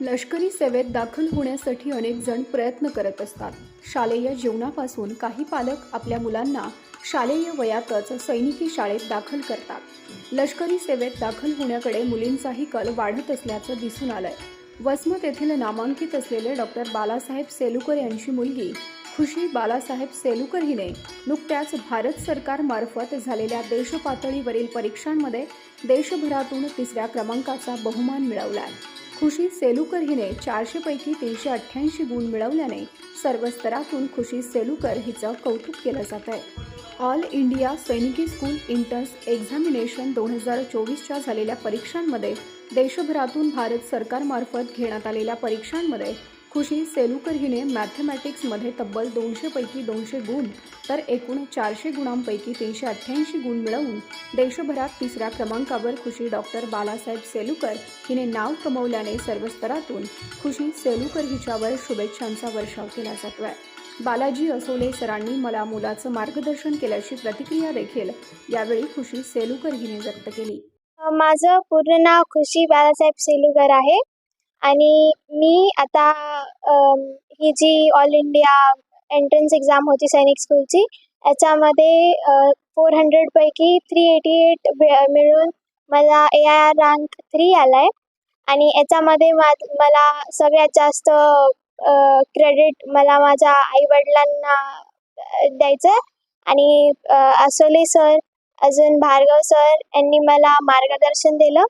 लष्करी सेवेत दाखल होण्यासाठी अनेक जण प्रयत्न करत असतात. शालेय जीवनापासून काही पालक आपल्या मुलांना शालेय वयातच सैनिकी शाळेत दाखल करतात. लष्करी सेवेत दाखल होण्याकडे मुलींचाही कल वाढत असल्याचं दिसून आलंय. वसमत येथील नामांकित असलेले डॉक्टर बालासाहेब सेलुकर यांची मुलगी खुशी बालासाहेब सेलुकर हिने नुकत्याच भारत सरकारमार्फत झालेल्या देशपातळीवरील परीक्षांमध्ये देशभरातून तिसऱ्या क्रमांकाचा बहुमान मिळवला आहे खुशी सेलुकर हिने चारशेपैकी तीनशे अठ्ठ्याऐंशी गुण मिळवल्याने सर्व स्तरातून खुशी सेलुकर हिचं कौतुक केलं जात आहे. ऑल इंडिया सैनिकी स्कूल इंटर्स एक्झामिनेशन दोन हजार चोवीसच्या झालेल्या परीक्षांमध्ये देशभरातून भारत सरकारमार्फत घेण्यात आलेल्या परीक्षांमध्ये खुशी सेलुकर हिने मॅथमॅटिक्समध्ये तब्बल दोनशे पैकी दोनशे गुण तर एकूण चारशे गुणांपैकी तीनशे अठ्ठ्याऐंशी गुण मिळवून देशभरात तिसऱ्या क्रमांकावर खुशी डॉक्टर बालासाहेब सेलुकर हिने नाव कमवल्याने सर्व स्तरातून खुशी सेलुकर हिच्यावर शुभेच्छांचा वर्षाव केला जातोय. बालाजी असोले सरांनी मला मुलाचं मार्गदर्शन केल्याची प्रतिक्रिया देखील यावेळी खुशी सेलुकर हिने व्यक्त केली. माझं पूर्ण नाव खुशी बाळासाहेब सेलुकर आहे. आणि मी आता ही जी ऑल इंडिया एंट्रन्स एक्झाम होती सैनिक स्कूलची याच्यामध्ये फोर हंड्रेडपैकी थ्री एटी एट मिळून मला A I R rank three आला आहे आणि याच्यामध्ये मा मला सगळ्यात जास्त क्रेडिट मला माझ्या आईवडिलांना द्यायचं आहे आणि असोले सर अजून भार्गव सर यांनी मला मार्गदर्शन दिलं.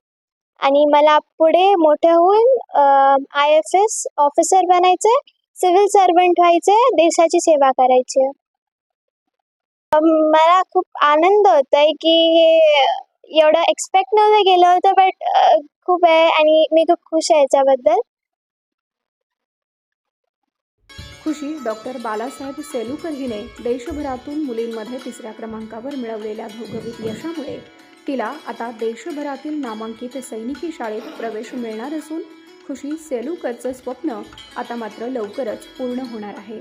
आणि मला पुढे मोठं होऊन आय एफ एस ऑफिसर बनायचं आहे सिव्हिल सर्वंट व्हायचं देशाची सेवा करायची आहे मला खूप आनंद होत आहे की हे एवढं एक्सपेक्ट नव्हतं गेलं होतं बट खूप आहे आणि मी खूप खुश आहे याच्याबद्दल. खुशी डॉक्टर बालासाहेब सेलुकर हिने देशभरातून मुलींमध्ये तिसऱ्या क्रमांकावर मिळवलेल्या घवघवीत यशामुळे तिला आता देशभरातील नामांकित सैनिकी शाळेत प्रवेश मिळणार असून खुशी सेलुकरचं स्वप्न आता मात्र लवकरच पूर्ण होणार आहे.